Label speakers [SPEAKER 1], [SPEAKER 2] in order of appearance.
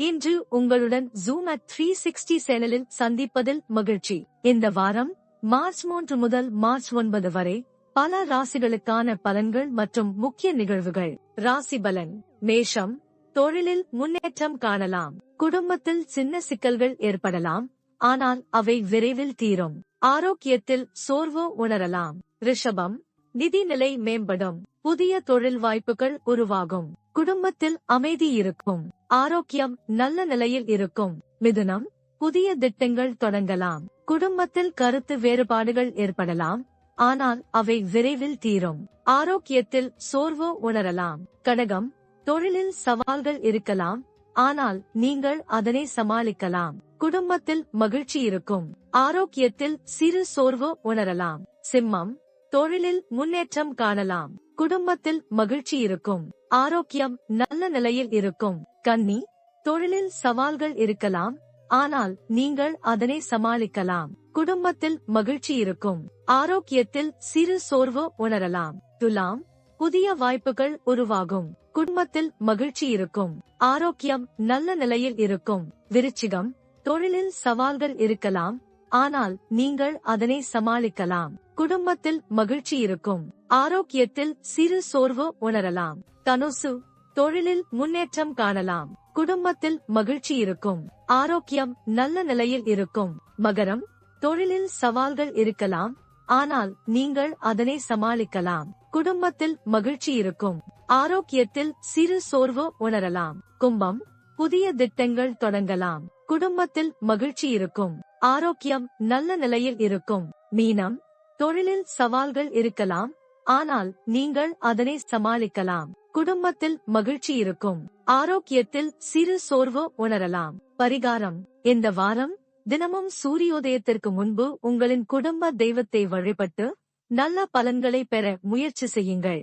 [SPEAKER 1] இன்று உங்களுடன் zoom at three sixty சேனலில் சந்திப்பதில் மகிழ்ச்சி. இந்த வாரம் மார்ச் மூன்று முதல் மார்ச் ஒன்பது வரை பல ராசிகளுக்கான பலன்கள் மற்றும் முக்கிய நிகழ்வுகள். ராசி பலன் மேஷம் தொழிலில் முன்னேற்றம் காணலாம். குடும்பத்தில் சின்ன சிக்கல்கள் ஏற்படலாம் ஆனால் அவை விரைவில் தீரும். ஆரோக்கியத்தில் சோர்வு உணரலாம். ரிஷபம் நிதிநிலை மேம்படும். புதிய தொழில் வாய்ப்புகள் உருவாகும். குடும்பத்தில் அமைதி இருக்கும். ஆரோக்கியம் நல்ல நிலையில் இருக்கும். மிதுனம் புதிய திட்டங்கள் தொடங்கலாம். குடும்பத்தில் கருத்து வேறுபாடுகள் ஏற்படலாம். ஆனால் அவை விரைவில் தீரும். ஆரோக்கியத்தில் சோர்வு உணரலாம். கடகம் தொழிலில் சவால்கள் இருக்கலாம். ஆனால் நீங்கள் அதனை சமாளிக்கலாம். குடும்பத்தில் மகிழ்ச்சி இருக்கும். ஆரோக்கியத்தில் சிறு சோர்வு உணரலாம். சிம்மம் தொழிலில் முன்னேற்றம் காணலாம். குடும்பத்தில் மகிழ்ச்சி இருக்கும். ஆரோக்கியம் நல்ல நிலையில் இருக்கும். கன்னி தொழிலில் சவால்கள் இருக்கலாம். ஆனால் நீங்கள் அதனை சமாளிக்கலாம். குடும்பத்தில் மகிழ்ச்சி இருக்கும். ஆரோக்கியத்தில் சிறு சோர்வு உணரலாம். துலாம் புதிய வாய்ப்புகள் உருவாகும். குடும்பத்தில் மகிழ்ச்சி இருக்கும். ஆரோக்கியம் நல்ல நிலையில் இருக்கும். விருச்சிகம் தொழிலில் சவால்கள் இருக்கலாம். ஆனால் நீங்கள் அதனை சமாளிக்கலாம். குடும்பத்தில் மகிழ்ச்சி இருக்கும். ஆரோக்கியத்தில் சிறு சோர்வு உணரலாம். தனுசு தொழிலில் முன்னேற்றம் காணலாம். குடும்பத்தில் மகிழ்ச்சி இருக்கும். ஆரோக்கியம் நல்ல நிலையில் இருக்கும். மகரம் தொழிலில் சவால்கள் இருக்கலாம். ஆனால் நீங்கள் அதனை சமாளிக்கலாம். குடும்பத்தில் மகிழ்ச்சி இருக்கும். ஆரோக்கியத்தில் சிறு சோர்வு உணரலாம். கும்பம் புதிய திட்டங்கள் தொடங்கலாம். குடும்பத்தில் மகிழ்ச்சி இருக்கும். ஆரோக்கியம் நல்ல நிலையில் இருக்கும். மீனம் தொழிலில் சவால்கள் இருக்கலாம். ஆனால் நீங்கள் அதனை சமாளிக்கலாம். குடும்பத்தில் மகிழ்ச்சி இருக்கும். ஆரோக்கியத்தில் சிறு சோர்வு உணரலாம். பரிகாரம். இந்த வாரம் தினமும் சூரியோதயத்திற்கு முன்பு உங்களின் குடும்ப தெய்வத்தை வழிபட்டு நல்ல பலன்களை பெற முயற்சி செய்யுங்கள்.